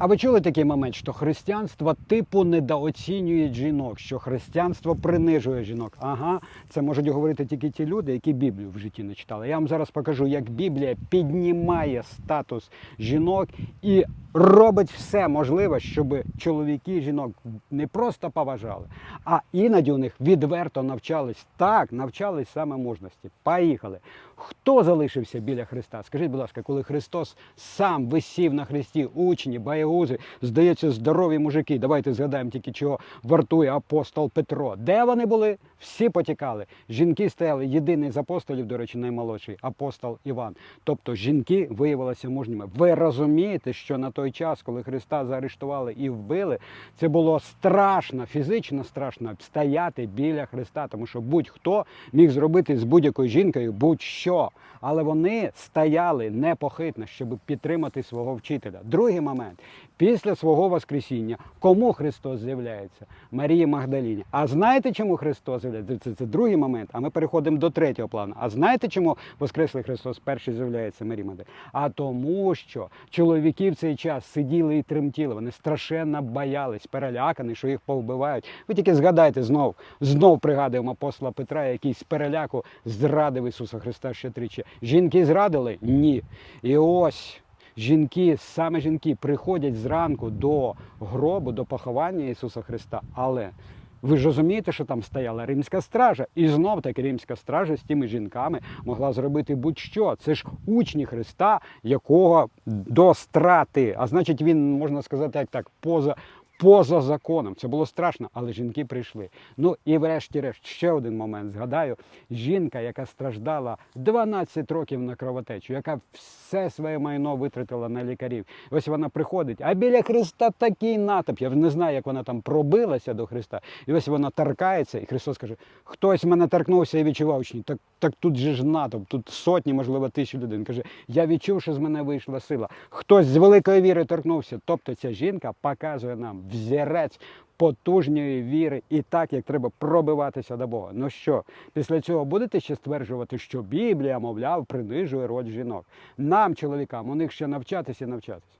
А ви чули такий момент, що християнство типу недооцінює жінок, що християнство принижує жінок? Ага, це можуть говорити тільки ті люди, які Біблію в житті не читали. Я вам зараз покажу, як Біблія піднімає статус жінок і робить все можливе, щоб чоловіки жінок не просто поважали, а іноді у них відверто навчались. Так, навчались саме мужності. Поїхали. Хто залишився біля Христа? Скажіть, будь ласка, коли Христос сам висів на хресті, учні, боягузи, здається, здорові мужики. Давайте згадаємо тільки, чого вартує апостол Петро. Де вони були? Всі потікали. Жінки стояли. Єдиний з апостолів, до речі, наймолодший апостол Іван. Тобто жінки виявилися мужніми. Ви розумієте, що на той час, коли Христа заарештували і вбили, це було страшно, фізично страшно стояти біля Христа, тому що будь-хто міг зробити з будь-якою жінкою будь-що. Але вони стояли непохитно, щоб підтримати свого вчителя. Другий момент. Після свого Воскресіння, кому Христос з'являється? Марії Магдаліні. А знаєте, чому Христос з'являється? Це, це другий момент. А ми переходимо до третього плану. А знаєте, чому Воскреслий Христос перший з'являється Марії Магдаліні? А тому, що чоловіки в цей час сиділи і тремтіли. Вони страшенно боялись, перелякані, що їх повбивають. Ви тільки згадайте знов, знов пригадуємо апостола Петра, який з переляку зрадив Ісуса Христа ще тричі. Жінки зрадили? Ні. І ось. Жінки, саме жінки, приходять зранку до гробу, до поховання Ісуса Христа. Але ви ж розумієте, що там стояла римська стража, і знов таки римська стража з тими жінками могла зробити будь-що. Це ж учні Христа, якого до страти. А значить, він можна сказати, як так, поза. Поза законом це було страшно, але жінки прийшли. Ну і врешті-решт, ще один момент. Згадаю, жінка, яка страждала 12 років на кровотечу, яка все своє майно витратила на лікарів. Ось вона приходить, а біля Христа такий натовп. Я не знаю, як вона там пробилася до Христа. І ось вона торкається, і Христос каже: хтось мене торкнувся і відчував учні. Так, так тут же ж натовп, тут сотні, можливо, тисячі людей. Каже, я відчув, що з мене вийшла сила. Хтось з великої віри торкнувся. Тобто ця жінка показує нам взірець потужної віри і так, як треба пробиватися до Бога. Ну що, після цього будете ще стверджувати, що Біблія, мовляв, принижує роль жінок. Нам, чоловікам, у них ще навчатися і навчатися.